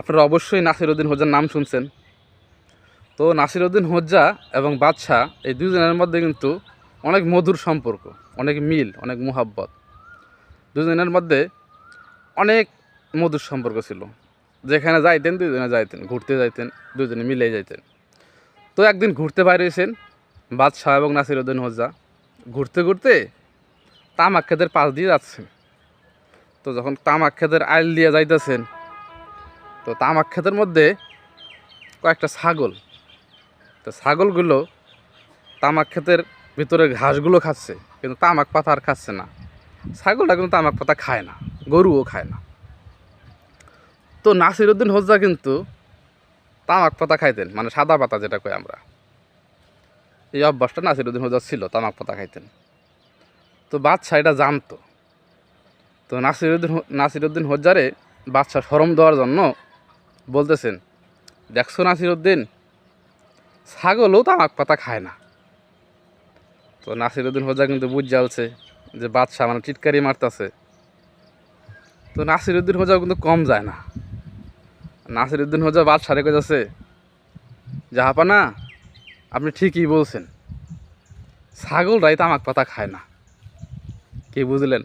আপনারা অবশ্যই নাসিরউদ্দিন হোজ্জার নাম শুনছেন। তো নাসিরউদ্দিন হোজ্জা এবং বাদশাহ এই দুজনের মধ্যে কিন্তু অনেক মধুর সম্পর্ক, অনেক মিল, অনেক মোহাব্বত। দুজনের মধ্যে অনেক মধুর সম্পর্ক ছিল। যেখানে যাইতেন, দুজনে যাইতেন, ঘুরতে যাইতেন, দুজনে মিলে যাইতেন। তো একদিন ঘুরতে বাইরেছেন বাদশাহ এবং নাসিরউদ্দিন হোজ্জা ঘুরতে ঘুরতে তামাক ক্ষেতের পাশ দিয়ে যাচ্ছেন। তো যখন তামাক ক্ষেতের আইল দিয়ে যাইতেছেন তো তামাক ক্ষেতের মধ্যে কয়েকটা ছাগল। তো ছাগলগুলো তামাক ক্ষেতের ভিতরে ঘাসগুলো খাচ্ছে, কিন্তু তামাক পাতা আর খাচ্ছে না। ছাগলটা কিন্তু তামাক পাতা খায় না, গরুও খায় না। তো নাসিরুদ্দিন হোজ্জা কিন্তু তামাক পাতা খাইতেন মানে সাদা পাতা যেটা কই আমরা। এই অভ্যাসটা নাসিরুদ্দিন হোজ্জা ছিল, তামাক পাতা খাইতেন। তো বাদশাহ এটা জানতো। তো নাসিরুদ্দিন নাসিরুদ্দিন হোজ্জারে বাদশাহ সরম দেওয়ার জন্য বলতেছেন, দেখছ নাসিরুদ্দিন? ছাগলও তামাক পাতা খায় না। তো নাসিরুদ্দিন হোজা কিন্তু বুঝ যাচ্ছে যে বাদশাহ মানে টিটকারি মারতেছে। তো নাসিরুদ্দিন হোজাও কিন্তু কম যায় না। নাসিরুদ্দিন হোজা বাদশাহ রেখে যাচ্ছে। জাহাপানা আপনি ঠিকই বলছেন। ছাগলরাই তামাক পাতা খায় না। কি বুঝলেন?